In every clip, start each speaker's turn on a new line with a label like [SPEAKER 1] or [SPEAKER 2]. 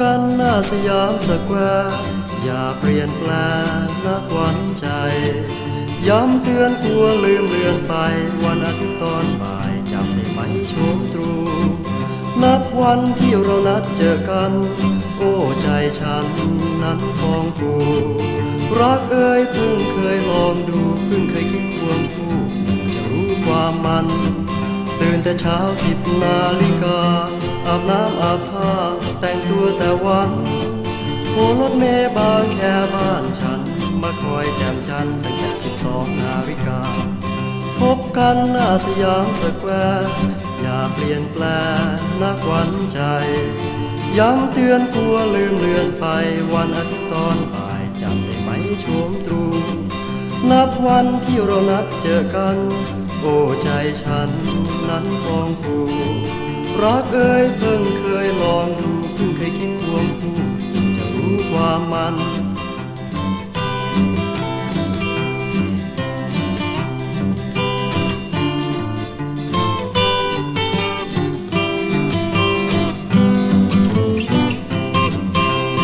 [SPEAKER 1] กันหน้าสยามสแควร์อย่าเปลี่ยนแปลงนักหวันใจ ย้ำเตือนกลัวลืมเลือนไป วันอาทิตย์ตอนบ่ายจำได้ไหมโชมตรู นับวันที่เรานัดเจอกัน โอ้ใจฉันนั้นฟองฟูรักเอ่ยเพิ่งเคยลองดูเพิ่งเคยคิดควงคู่จะรู้ความมัน ตื่นแต่เช้าสิบนาฬิกาอาบน้ำอาบท่า แต่วแต่วันโอรถเมย์บางแค่บ้านฉัน มาคอยแจมจันตั้งแต่สิบสองนาฬิกา พบกันหน้าสยามสแควร์อย่าเปลี่ยนแปลงนักหวันใจ ย้ำเตือนกลัวลืมเลือนไปวันอาทิตย์ตอนบ่ายจำได้ไหมโชมตรู นับวันที่เรานัดเจอกัน โอ้ใจฉันนั้นฟองฟูรักเอ่ยเพิ่งเคย ความมัน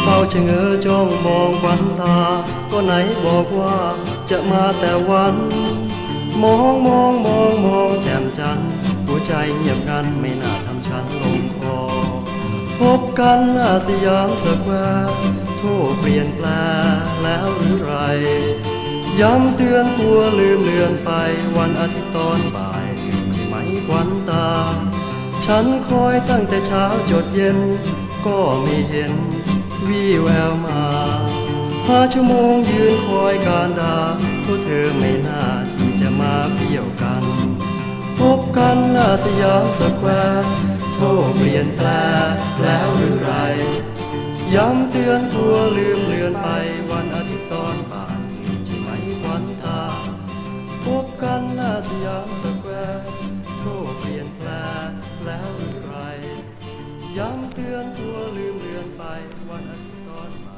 [SPEAKER 1] เฝ้าชะเง้อจ้องมองวันตา ก็ไหนบอกว่าจะมาแต่วัน มองมองมองมองแจ่มจันทร์หัวใจเงียบงันไม่น่าทำฉันลงคอพบกันหน้าสยามสแควร์ โทษเปลี่ยนแปลแล้วหรือไร ย้ำเตือนกลัวลืมเลือนไปวันอาทิตย์ตอนบ่ายใช่ไหมควันตา ฉันคอยตั้งแต่เช้าจดเย็น ก็ไม่เห็นวี่แววมาห้าชั่วโมงยืนคอยการดาเพราะเธอไม่น่าที่จะมาเที่ยวกัน พบกันหน้าสยามสแควร์โทษเปลี่ยนแปลแล้วหรือไร ย้ำเตือนก ลืมเลือนไปวันอาทิตย์ตอนบ่ายใช่ไหมควันตา พบกันหน้าสยามสแควร์โลกเปลี่ยนแปลแล้วหรือไรย้ำเตือนตัวลืมเลือนไปวันอาทิตย์ตอนบ่าย